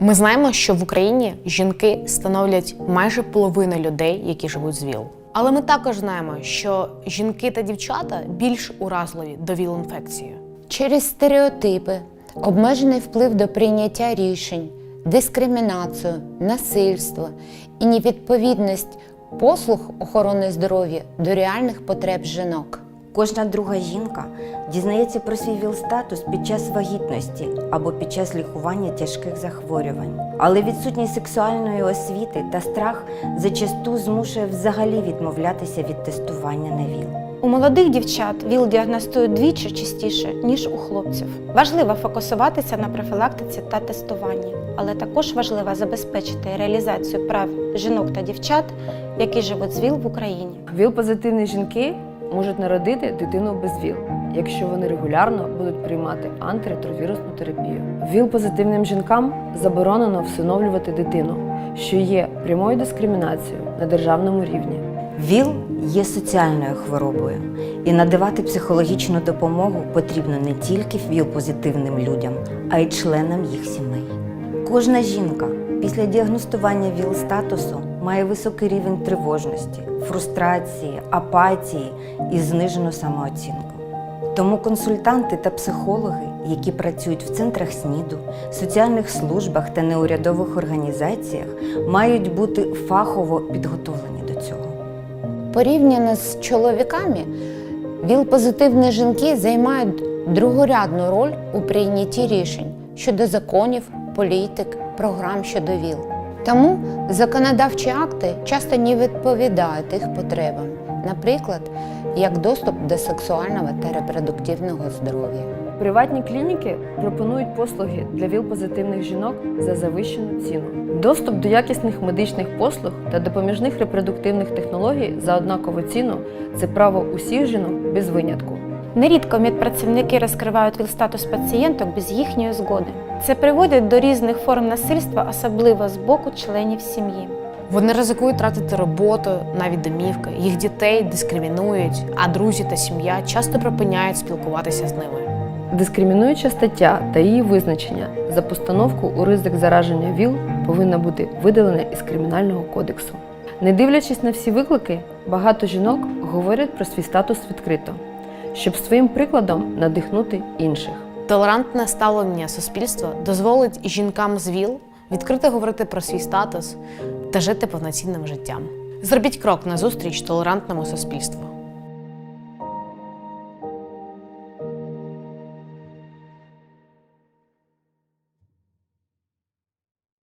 Ми знаємо, що в Україні жінки становлять майже половину людей, які живуть з ВІЛ. Але ми також знаємо, що жінки та дівчата більш уразливі до ВІЛ-інфекції. Через стереотипи, обмежений вплив до прийняття рішень, дискримінацію, насильство і невідповідність послуг охорони здоров'я до реальних потреб жінок. Кожна друга жінка дізнається про свій ВІЛ-статус під час вагітності або під час лікування тяжких захворювань. Але відсутність сексуальної освіти та страх зачасту змушує взагалі відмовлятися від тестування на ВІЛ. У молодих дівчат ВІЛ діагностують двічі частіше, ніж у хлопців. Важливо фокусуватися на профілактиці та тестуванні, але також важливо забезпечити реалізацію прав жінок та дівчат, які живуть з ВІЛ в Україні. ВІЛ-позитивні жінки можуть народити дитину без ВІЛ, якщо вони регулярно будуть приймати антиретровірусну терапію. ВІЛ-позитивним жінкам заборонено всиновлювати дитину, що є прямою дискримінацією на державному рівні. ВІЛ є соціальною хворобою, і надавати психологічну допомогу потрібно не тільки ВІЛ-позитивним людям, а й членам їх сімей. Кожна жінка після діагностування ВІЛ-статусу має високий рівень тривожності, фрустрації, апатії і знижену самооцінку. Тому консультанти та психологи, які працюють в центрах СНІДу, соціальних службах та неурядових організаціях, мають бути фахово підготовлені до цього. Порівняно з чоловіками, ВІЛ-позитивні жінки займають другорядну роль у прийнятті рішень щодо законів, політик, програм щодо ВІЛ. Тому законодавчі акти часто не відповідають їх потребам, наприклад, як доступ до сексуального та репродуктивного здоров'я. Приватні клініки пропонують послуги для ВІЛ-позитивних жінок за завищену ціну. Доступ до якісних медичних послуг та допоміжних репродуктивних технологій за однакову ціну це право усіх жінок без винятку. Нерідко медпрацівники розкривають ВІЛ-статус пацієнток без їхньої згоди. Це приводить до різних форм насильства, особливо з боку членів сім'ї. Вони ризикують тратити роботу, навіть домівки, їх дітей дискримінують, а друзі та сім'я часто припиняють спілкуватися з ними. Дискримінуюча стаття та її визначення за постановку у ризик зараження ВІЛ повинна бути видалена із кримінального кодексу. Не дивлячись на всі виклики, багато жінок говорять про свій статус відкрито, щоб своїм прикладом надихнути інших. Толерантне ставлення суспільства дозволить жінкам з ВІЛ відкрито говорити про свій статус та жити повноцінним життям. Зробіть крок назустріч толерантному суспільству.